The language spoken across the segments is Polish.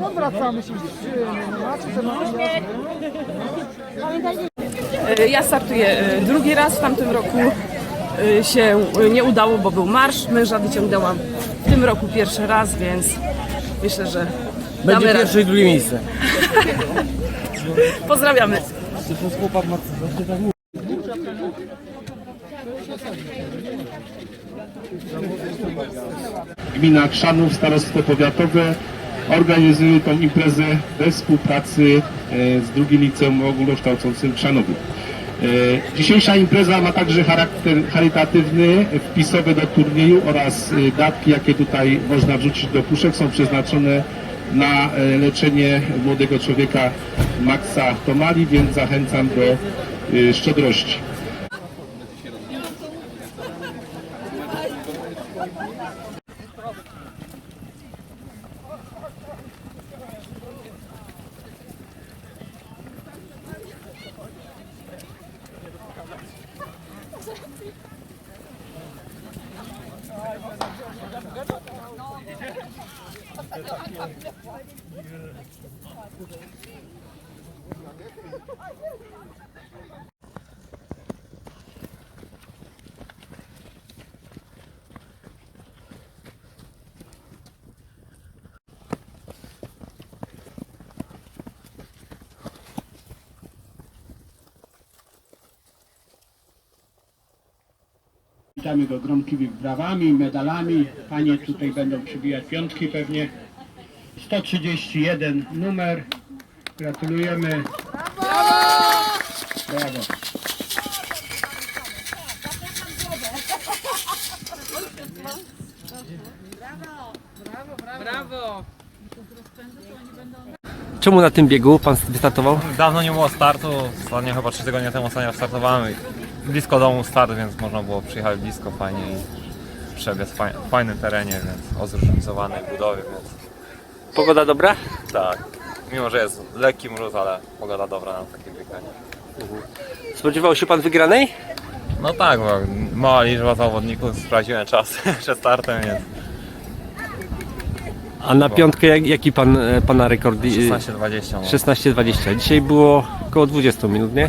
No wracamy się z. E, Ja startuję e, drugi raz. W tamtym roku e, się e, nie udało, bo był marsz. Męża wyciągnęłam w tym roku pierwszy raz, więc myślę, że Będzie damy pierwsze i drugie miejsce. Pozdrawiamy. Gmina Krzanów, Starostwo Powiatowe organizuje tą imprezę we współpracy e, z drugim liceum ogólnokształcącym Krzanowie. Dzisiejsza impreza ma także charakter charytatywny, wpisowe do turnieju oraz e, datki, jakie tutaj można wrzucić do puszek, są przeznaczone na e, leczenie młodego człowieka Maxa Tomali, więc zachęcam do e, szczodrości. Witamy go gromkimi brawami, medalami. Panie tutaj będą przybijać piątki pewnie. 131 numer. Gratulujemy. Brawo! Brawo. Czemu na tym biegu pan wystartował? Dawno nie było startu, ostatnio chyba 3 tygodnie temu ostatnio startowałem. Blisko domu start, więc można było przyjechać blisko fajnie i przebiec w faj- w fajnym terenie, więc o zróżnicowanej budowie, więc Pogoda dobra? tak. Mimo, że jest lekki mróz, ale pogoda dobra na takie bieganie. Spodziewał się pan wygranej? No tak, bo mała liczba zawodników, sprawdziłem czas przed startem, więc A na piątkę jak, jaki pan, e, pana rekord? 16-20, no. 16-20. Dzisiaj było około 20 minut, nie?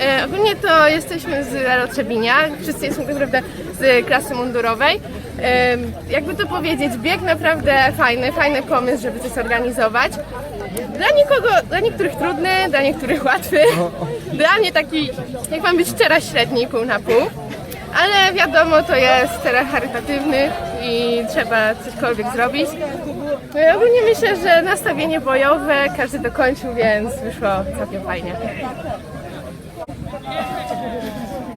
E, ogólnie to jesteśmy z Lero Trzebinia, wszyscy jesteśmy tak naprawdę z klasy mundurowej. E, jakby to powiedzieć, bieg naprawdę fajny, fajny pomysł, żeby coś zorganizować. Dla nikogo, dla niektórych trudny, dla niektórych łatwy. Dla mnie taki, jak mam być szczera, średni, pół na pół. Ale wiadomo, to jest teren charytatywny i trzeba cośkolwiek zrobić. E, Ogólnie myślę, że nastawienie bojowe, każdy dokończył, więc wyszło całkiem fajnie.